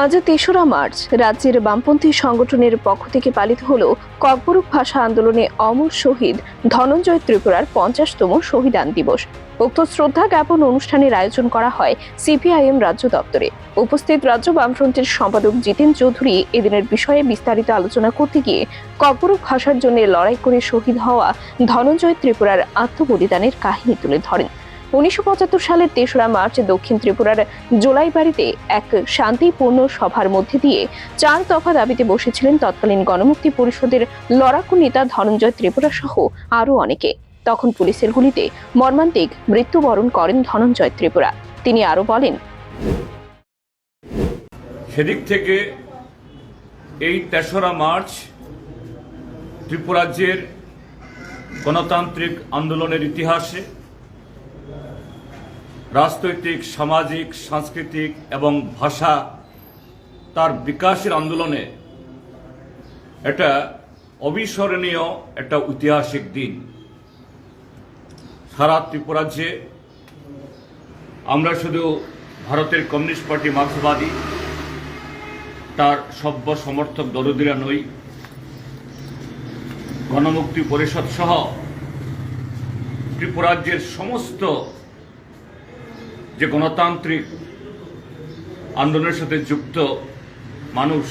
আজ তেসরা মার্চ। রাজ্যের বামপন্থী সংগঠনের পক্ষ থেকে পালিত হল ককবরক ভাষা আন্দোলনে অমর শহীদ ধনঞ্জয় ত্রিপুরার পঞ্চাশতম শহীদান দিবস। উক্ত শ্রদ্ধা জ্ঞাপন অনুষ্ঠানের আয়োজন করা হয় সিপিআইএম রাজ্য দপ্তরে। উপস্থিত রাজ্য বামফ্রন্টের সম্পাদক জিতেন চৌধুরী এদিনের বিষয়ে বিস্তারিত আলোচনা করতে গিয়ে ককবরক ভাষার জন্য লড়াই করে শহীদ হওয়া ধনঞ্জয় ত্রিপুরার আত্মবলিদানের কাহিনী তুলে ধরেন। উনিশশো পঁচাত্তর সালের তেসরা মার্চ দক্ষিণ ত্রিপুরার জোলাইবাড়িতে এক শান্তিপূর্ণ সভার মধ্যে দিয়ে চার দফা দাবিতে বসেছিলেন তৎকালীন গণমুক্তি পরিষদের লড়াকু নেতা ধনঞ্জয় ত্রিপুরা সহ আরও অনেকে। তখন পুলিশের গুলিতে মর্মান্তিক মৃত্যুবরণ করেন ধনঞ্জয় ত্রিপুরা। তিনি আরও বলেন, সেদিক থেকে এই তেসরা মার্চ ত্রিপুরাজ্যের গণতান্ত্রিক আন্দোলনের ইতিহাসে রাজনৈতিক, সামাজিক, সাংস্কৃতিক এবং ভাষা তার বিকাশের আন্দোলনে এটা অবিস্মরণীয়, একটা ঐতিহাসিক দিন। সারা ত্রিপুরাজ্যে আমরা শুধু ভারতের কমিউনিস্ট পার্টি মার্ক্সবাদী, তার সভ্য সমর্থক দরদিরা নই, গণমুক্তি পরিষদ সহ ত্রিপুরাজ্যের সমস্ত যে গণতান্ত্রিক আন্দোলনের সাথে যুক্ত মানুষ,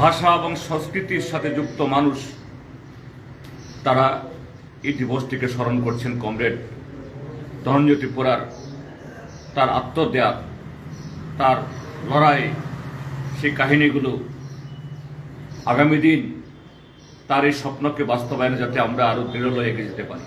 ভাষা এবং সংস্কৃতির সাথে যুক্ত মানুষ, তারা এই দিবসটিকে স্মরণ করছেন কমরেড ধনঞ্জয় ত্রিপুরার তার আত্মত্যাগ, তার লড়াই, সেই কাহিনীগুলো আগামী দিন তার এই স্বপ্নকে বাস্তবায়নে যাতে আমরা আরও দৃঢ় এগিয়ে যেতে পারি।